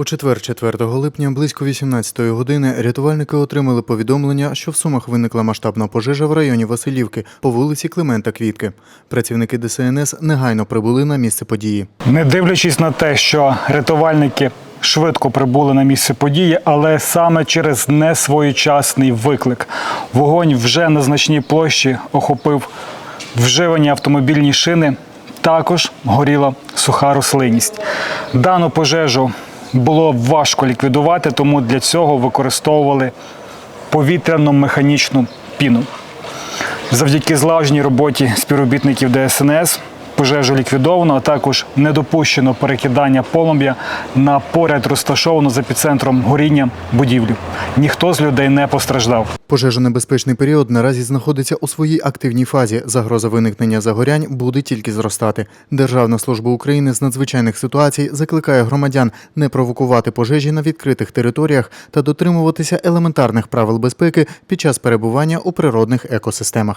У четвер, 4 липня, близько 18-ї години, рятувальники отримали повідомлення, що в Сумах виникла масштабна пожежа в районі Василівки по вулиці Климента Квітки. Працівники ДСНС негайно прибули на місце події. Не дивлячись на те, що рятувальники швидко прибули на місце події, але саме через несвоєчасний виклик вогонь вже на значній площі охопив вживані автомобільні шини. Також горіла суха рослинність. Дану пожежу було важко ліквідувати, тому для цього використовували повітряно-механічну піну. Завдяки злагодженій роботі співробітників ДСНС пожежу ліквідовано, а також не допущено перекидання полум'я на поряд розташовану за епіцентром горіння будівлю. Ніхто з людей не постраждав. Пожежонебезпечний період наразі знаходиться у своїй активній фазі. Загроза виникнення загорянь буде тільки зростати. Державна служба України з надзвичайних ситуацій закликає громадян не провокувати пожежі на відкритих територіях та дотримуватися елементарних правил безпеки під час перебування у природних екосистемах.